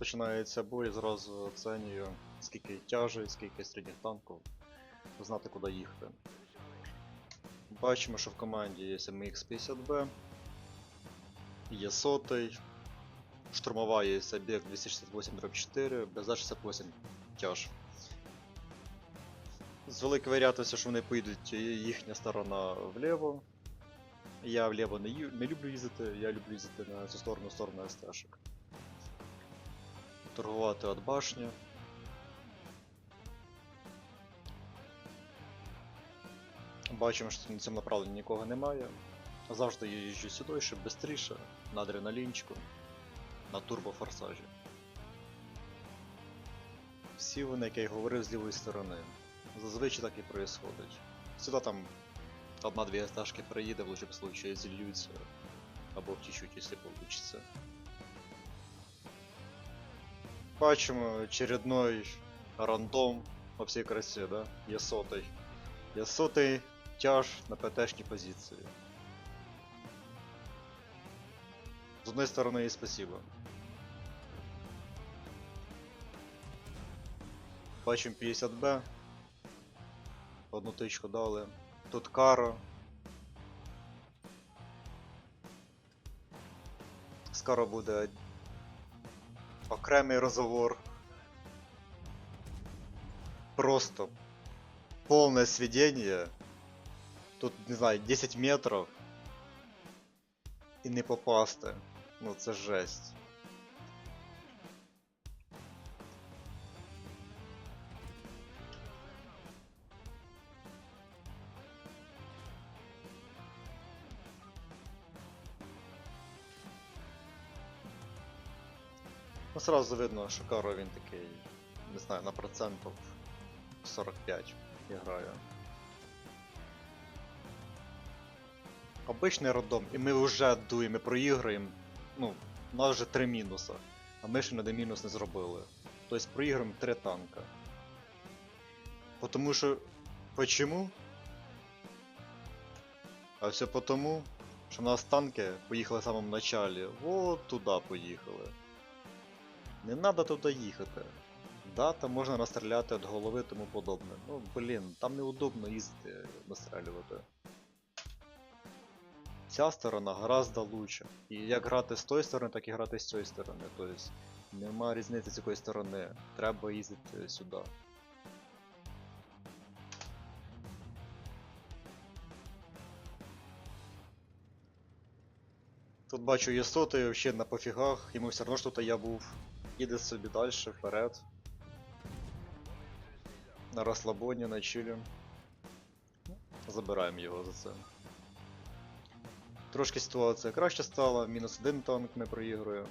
розпочинається бой, зразу оцінюю, скільки тяжей, скільки середніх танків, знати куди їхати. Бачимо, що в команді є MX-50B, є сотий, штурмова є об'єкт 268-4, БЗ-68 тяж. З великою вероятністю, що вони поїдуть їхня сторона вліво. Я вліво не, не люблю їздити, я люблю їздити на цю сторону, сторону СТ-шок. Торгувати від башні. Бачимо, що на цьому направленні нікого немає. Завжди я їжджу сюди, щоб швидше, на адреналінчику, на турбофорсажі. Всі вони, як я й говорив, з лівої сторони. Зазвичай так і происходить. Сюди там одна-дві стажки приїде, в лучшому случае зільються. Або втічуть, якщо получится. Бачимо очередной рандом во всій красі, да? Є сотий. Є сотий тяж на ПТшній позиції. З одної сторони і спасибо. Бачимо 50Б. Одну тичку дали. Тут кара. Скоро буде окремий розговор. Просто полное сведение. Тут, не знаю, 10 метров. І не попасти. Ну це жесть. Ну, сразу видно, що Каро він такий, не знаю, на процентів 45 грає. Обичний роддом, і ми вже дуємо, ми проіграємо. Ну, у нас вже 3 мінуса. А ми ще на один мінус не зробили. Тобто проіграємо 3 танка. Потому що. Почему? А все потому, що у нас танки поїхали в самому началі. Вот туди поїхали. Не треба туди їхати. Да, там можна настріляти від голови тому подобне. Ну, блін, там неудобно їздити настрілювати. Ця сторона гораздо лучше. І як грати з тої сторони, так і грати з цієї сторони. Тобто нема різниці з якої сторони. Треба їздити сюди. Тут бачу є сотий, вообще на пофігах, йому все одно що тут я був. Іде собі далі, вперед. На розслабоні, на чилі. Забираємо його за це. Трошки ситуація краще стала, мінус один танк ми проігруємо.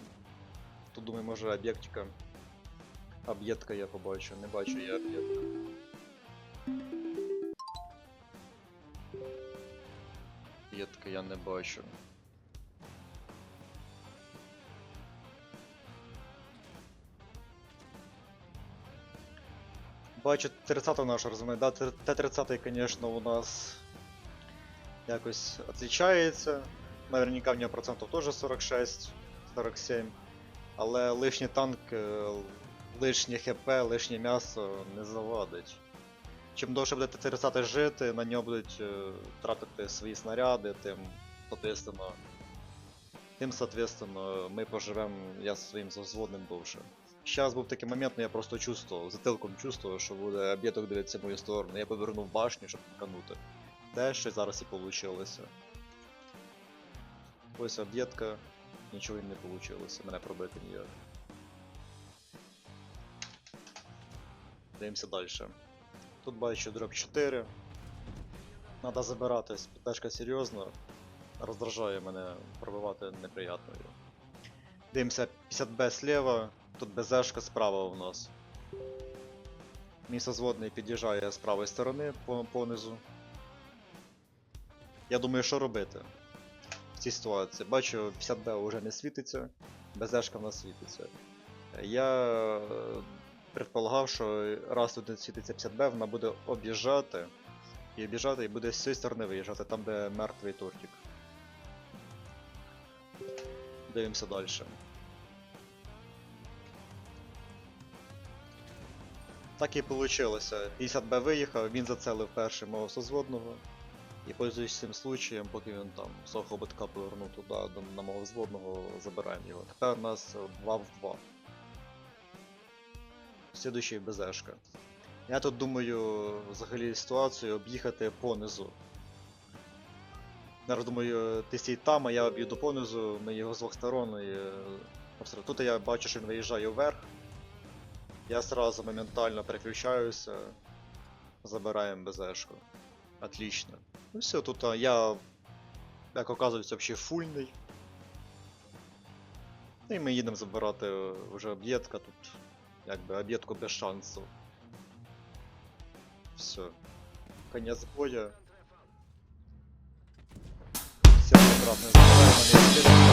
Тут думаю, може об'єктика. Об'єктка я побачу, не бачу я об'єктка. Об'єктка я не бачу. Бачу, 30 наша розумію, да, Т- Т-30, конечно, у нас якось отличається. Наверняка в нього процентів теж 46, 47. Але лишній танк, е, лишнє ХП, лишнє м'ясо не завадить. Чим довше буде Т-30 жити, на нього будуть е, тратити свої снаряди, тим, соответственно, тим, соответственно, ми поживемо, я зі своїм взводним довше. Зараз був такий момент, ну я просто чувствував, затилком чувствував, що буде об'єдок дивитися в мою сторону. Я повернув башню, щоб тканути. Те, що зараз і вийшло. Ось об'єдка, нічого не вийшло, мене пробити ніяк. Дивимося далі. Тут бачу дроп 4. Надо забиратись, ПТшка серйозно. Роздражає мене пробивати неприятною. Дивимося 50Б слева, тут БЗшка справа у нас. Мій созводний під'їжджає з правої сторони понизу. Я думаю, що робити в цій ситуації. Бачу, 50Б вже не світиться, БЗшка в нас світиться. Я е, предполагав, що раз тут не світиться 50Б, вона буде об'їжджати. І об'їжджати і буде з цієї сторони виїжджати, там де мертвий тортик. Дивимося далі. Так і вийшло. 50Б виїхав, він зацелив перший мого созводного. І пользуючись цим случаєм, поки він там свого битка повернув туди, на мого взводного, забираємо його. Тепер у нас 2 в 2. Слідуючий БЗшка. Я тут думаю взагалі ситуацію об'їхати понизу. Зараз думаю, ти стій там, а я об'їду понизу, ми його з двох сторон і. е, Тут я бачу, що він виїжджає вверх. Я сразу моментально переключаюся. Забираємо БЗшку. Отлично. Ну все, тут я, як оказується, взагалі фульний. Ну і ми їдемо забирати е, вже об'єдка тут. Якби об'єдку без шансу. Все. Конец боя. Все прекрасно забираємо на